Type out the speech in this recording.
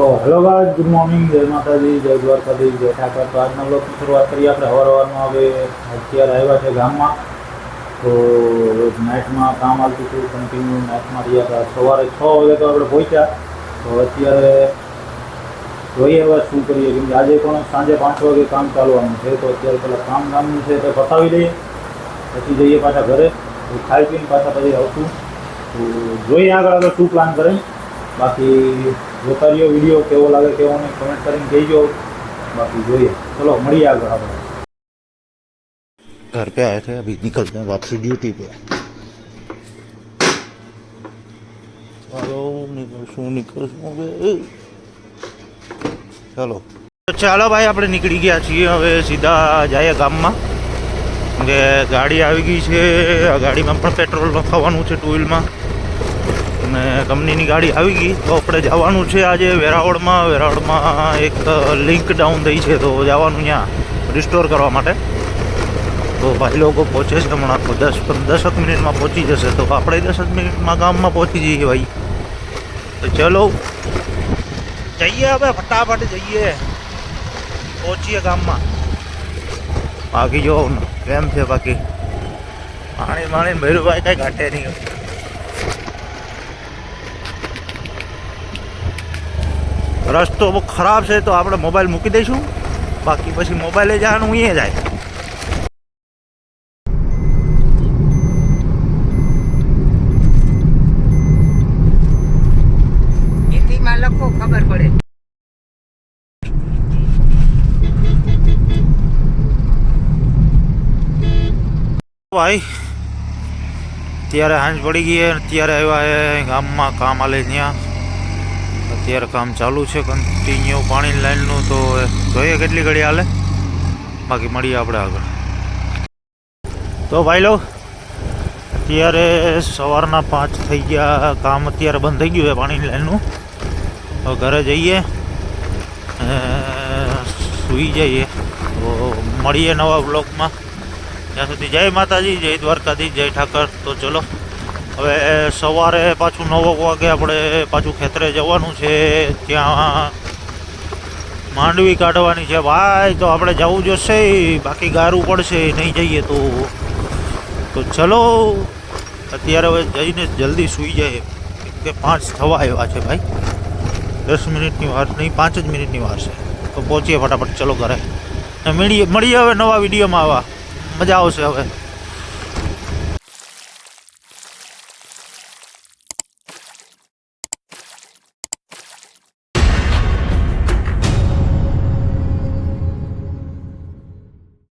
ઓ hello bye good morning ધર્માદાજી જય દ્વારકાધીશ બેઠા તો આજ નમ લોકો ફરવા કરી આપણે હવારવાવા ન આવે અત્યારે આયા છે ગામમાં તો રોજ નાઈટમાં કામ altitude continue નાઈટમાં યા સવારે 6 વાગે તો આપણે પહોંચ્યા તો અત્યારે રોય હવા સંપરીએ આજે કોણા સાંજે 5:00 વાગે કામ ચાલુવાનું છે તો અત્યારે પહેલા કામ નામ નું છે તો બતાવી દઈએ પછી જઈએ પાછા ઘરે અને ખાઈ પીને પાછા બજે આવું તો જોઈ આ ગળા તો પ્લાન કર બાકી વોટરીઓ વિડિયો કેવો લાગે કેવો ને કમેન્ટ કરીને દેજો માફી જોઈએ ચલો મરી આગળ ઘરે પર આયે تھے ابھی નીકળતા હે પાછી ડ્યુટી પર આવો મેં શું નીકળું હે ચલો તો ચાલો ભાઈ આપણે નીકળી ગયા છીએ હવે સીધા જાયે ગામમાં મને ગાડી આવી ગઈ છે આ ગાડીમાં પણ પેટ્રોલ ભરાવવાનું છે ટૂલમાં અને કંપનીની ગાડી આવી ગઈ તો આપણે જવાનું છે આજે વેરાવળમાં વેરાવળમાં એક લિંક ડાઉન થઈ છે તો જવાનું ત્યાં રિસ્ટોર કરવા માટે તો ભાઈ લોકો પહોંચે છે હમણાં તો દસ દસક મિનિટમાં પહોંચી જશે તો આપણે દસ મિનિટમાં ગામમાં પહોંચી જઈએ ભાઈ તો ચલો જઈએ હવે ફટાફટ જઈએ પહોંચીએ ગામમાં બાકી જો કેમ છે બાકી પાણી પાણી ભૈરુભાઈ કંઈ ઘટે નહીં રસ્તો બહુ ખરાબ છે તો આપણે મોબાઈલ મૂકી દઈશું બાકી પછી મોબાઈલે જવાનું અહીંયા જાય લખો ખબર પડે ભાઈ ત્યારે હાંજ પડી ગઈ અત્યારે આવ્યા છે ગામમાં કામ હાલે ત્યાં અત્યારે કામ ચાલુ છે કન્ટિન્યુ પાણીની લાઇનનું તો જોઈએ કેટલી ઘડી હાલે બાકી મળીએ આપણે આગળ તો ભાઈ લો અત્યારે સવારના પાંચ થઈ ગયા કામ અત્યારે બંધ થઈ ગયું છે પાણીની લાઈનનું તો ઘરે જઈએ સૂઈ જઈએ તો મળીએ નવા બ્લોકમાં ત્યાં સુધી જય માતાજી જય દ્વારકાધી જય ઠાકર તો ચલો હવે સવારે પાછું નવ વાગે આપણે પાછું ખેતરે જવાનું છે ત્યાં માંડવી કાઢવાની છે ભાઈ તો આપણે જવું જોશે બાકી ગારું પડશે નહીં જઈએ તો તો ચલો અત્યારે હવે જઈને જલ્દી સૂઈ જાય કે પાંચ થવા આવ્યા છે ભાઈ દસ મિનિટની વાર નહીં પાંચ જ મિનિટની વાર છે તો પહોંચીએ ફટાફટ ચલો ઘરે મળીએ મળીએ હવે નવા વિડીયોમાં આવા મજા આવશે હવે